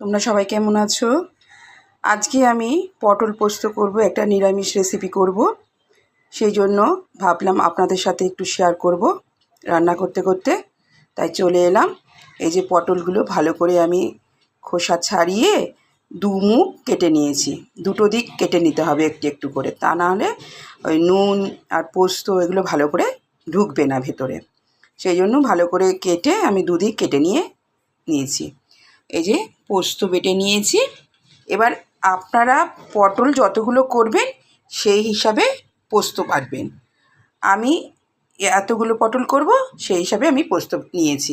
তোমরা সবাই কেমন আছো? আজকে আমি পটল পোস্ত করব, একটা নিরামিষ রেসিপি করব। সেই জন্য ভাবলাম আপনাদের সাথে একটু শেয়ার করব রান্না করতে করতে। তাই চলে এলাম। এই যে পটলগুলো ভালো করে আমি খোসা ছাড়িয়ে দু মুখ কেটে নিয়েছি। দুটো দিক কেটে নিতে হবে একটু একটু করে। তা না হলে ওই নুন আর পোস্ত এগুলো ভালো করে ঢুকবে না ভেতরে। সেই জন্য ভালো করে কেটে আমি দুদিক কেটে নিয়ে নিয়েছি। এই যে পোস্ত বেটে নিয়েছি। এবার আপনারা পটল যতগুলো করবেন, সেই হিসাবে পোস্ত বাটবেন। আমি এতগুলো পটল করব, সেই হিসাবে আমি পোস্ত নিয়েছি।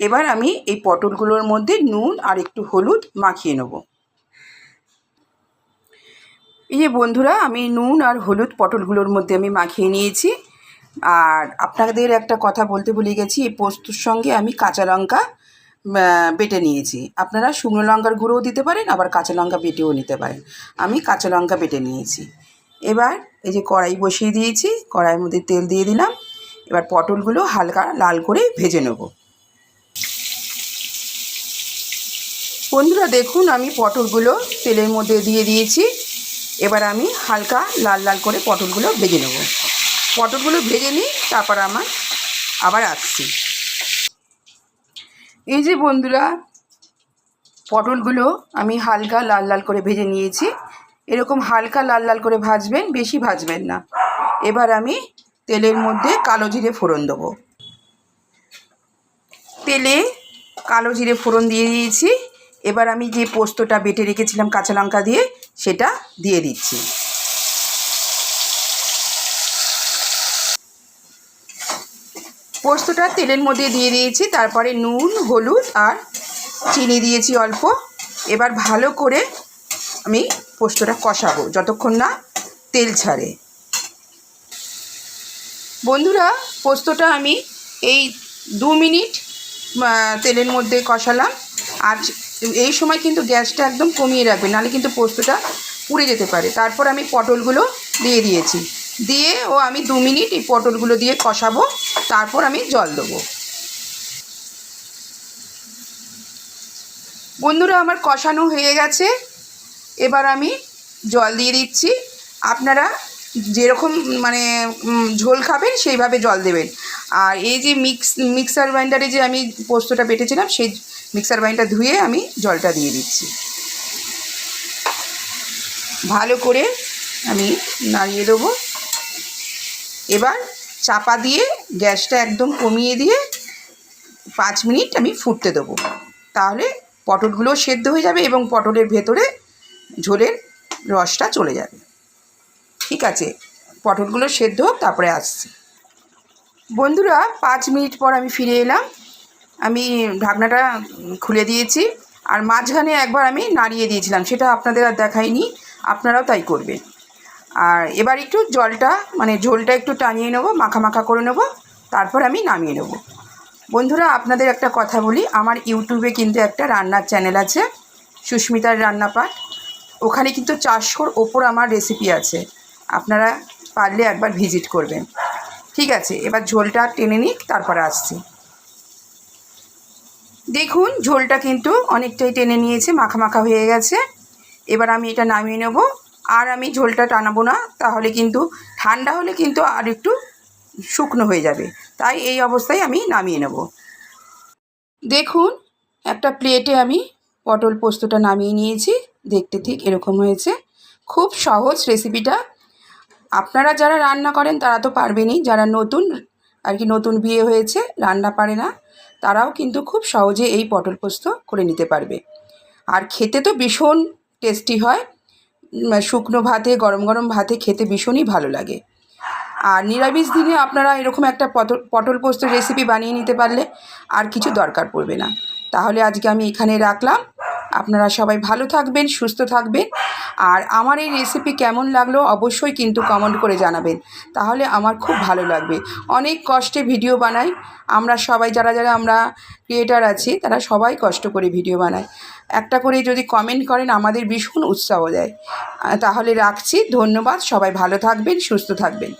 এবার আমি এই পটলগুলোর মধ্যে নুন আর একটু হলুদ মাখিয়ে নেব। এই যে বন্ধুরা, আমি নুন আর হলুদ পটলগুলোর মধ্যে আমি মাখিয়ে নিয়েছি। আর আপনাদের একটা কথা বলতে ভুলে গেছি, এই পোস্তর সঙ্গে আমি কাঁচা লঙ্কা বেটে নিয়েছি। আপনারা শুকনো লঙ্কার গুঁড়োও দিতে পারেন, আবার কাঁচা লঙ্কা বেটেও নিতে পারেন। আমি কাঁচা লঙ্কা বেটে নিয়েছি। এবার এই যে কড়াই বসিয়ে দিয়েছি, কড়াইয়ের মধ্যে তেল দিয়ে দিলাম। এবার পটলগুলো হালকা লাল করে ভেজে নেব। বন্ধুরা, দেখুন, আমি পটলগুলো তেলের মধ্যে দিয়ে দিয়েছি। এবার আমি হালকা লাল লাল করে পটলগুলো ভেজে নেব। পটলগুলো ভেজে নিই, তারপর আমার আবার আসছি। এই যে বন্ধুরা, পটলগুলো আমি হালকা লাল লাল করে ভেজে নিয়েছি। এরকম হালকা লাল লাল করে ভাজবেন, বেশি ভাজবেন না। এবার আমি তেলের মধ্যে কালো জিরে ফোড়ন দেবো। তেলে কালো জিরে ফোড়ন দিয়ে দিয়েছি। এবার আমি যে পোস্তটা বেটে রেখেছিলাম কাঁচা লঙ্কা দিয়ে, সেটা দিয়ে দিচ্ছি। পোস্তটা তেলের মধ্যে দিয়ে দিয়েছি, তারপরে নুন, হলুদ আর চিনি দিয়েছি অল্প। এবার ভালো করে আমি পোস্তটা কষাবো যতক্ষণ না তেল ছাড়ে। বন্ধুরা, পোস্তটা আমি এই দু মিনিট তেলের মধ্যে কষালাম। আর এই সময় কিন্তু গ্যাসটা একদম কমিয়ে রাখবে, নাহলে কিন্তু পোস্তটা পুড়ে যেতে পারে। তারপর আমি পটলগুলো দিয়ে দিয়েছি। দিয়ে ও আমি দু মিনিট এই পটলগুলো দিয়ে কষাবো, তারপর আমি জল দেবো। বন্ধুরা, আমার কষানো হয়ে গেছে। এবার আমি জল দিয়ে দিচ্ছি। আপনারা যেরকম মানে ঝোল খাবেন, সেইভাবে জল দেবেন। আর এই যে মিক্স, মিক্সার গ্রাইন্ডারে যে আমি পোস্তটা বেটেছিলাম, সেই মিক্সার গ্রাইন্ডার ধুয়ে আমি জলটা দিয়ে দিচ্ছি। ভালো করে আমি নাড়িয়ে দেবো। এবার চাপা দিয়ে গ্যাসটা একদম কমিয়ে দিয়ে পাঁচ মিনিট আমি ফুটতে দেবো। তাহলে পটলগুলো সেদ্ধ হয়ে যাবে এবং পটলের ভেতরে ঝোলের রসটা চলে যাবে। ঠিক আছে, পটলগুলো সেদ্ধ হোক, তারপরে আসছি। বন্ধুরা, পাঁচ মিনিট পর আমি ফিরে এলাম। আমি ঢাকনাটা খুলে দিয়েছি আর মাঝখানে একবার আমি নাড়িয়ে দিয়েছিলাম, সেটা আপনাদের আর দেখাইনি, আপনারাও তাই করবেন। আর এবার একটু জলটা মানে ঝোলটা একটু টানিয়ে নেব, মাখা মাখা করে নেব, তারপর আমি নামিয়ে নেব। বন্ধুরা, আপনাদের একটা কথা বলি, আমার ইউটিউবে কিন্তু একটা রান্নার চ্যানেল আছে, সুস্মিতার রান্নাপাট ওখানে কিন্তু চারশোর ওপর আমার রেসিপি আছে, আপনারা পারলে একবার ভিজিট করবেন। ঠিক আছে, এবার ঝোলটা টেনে নিই তারপরে আসছি। দেখুন, ঝোলটা কিন্তু অনেকটাই টেনে নিয়েছে, মাখা মাখা হয়ে গেছে। এবার আমি এটা নামিয়ে নেব আর আমি ঝোলটা টানাবো না, তাহলে কিন্তু ঠান্ডা হলে কিন্তু আর একটু শুকনো হয়ে যাবে। তাই এই অবস্থায় আমি নামিয়ে নেব। দেখুন, একটা প্লেটে আমি পটল পোস্তটা নামিয়ে নিয়েছি, দেখতে ঠিক এরকম হয়েছে। খুব সহজ রেসিপিটা। আপনারা যারা রান্না করেন, তারা তো পারবেনই। যারা নতুন, আর কি নতুন বিয়ে হয়েছে, রান্না পারে না, তারাও কিন্তু খুব সহজে এই পটল পোস্ত করে নিতে পারবে। আর খেতে তো ভীষণ টেস্টি হয়। শুকনো ভাতে, গরম গরম ভাতে খেতে ভীষণই ভালো লাগে। আর নিরামিষ দিনে আপনারা এরকম একটা পটল পটল পোস্তের রেসিপি বানিয়ে নিতে পারলে আর কিছু দরকার পড়বে না। তাহলে আজকে আমি এখানে রাখলাম। আপনারা সবাই ভালো থাকবেন, সুস্থ থাকবেন। আর আমার এই রেসিপি কেমন লাগল অবশ্যই কিন্তু কমেন্ট করে জানাবেন। তাহলে আমার খুব ভালো লাগবে। অনেক কষ্টে ভিডিও বানাই। আমরা সবাই যারা যারা আমরা ক্রিয়েটার আছি, তারা সবাই কষ্ট করে ভিডিও বানায় একটা করে যদি কমেন্ট করেন, আমাদের ভীষণ উৎসাহ দেয়। তাহলে রাখছি। ধন্যবাদ। সবাই ভালো থাকবেন, সুস্থ থাকবেন।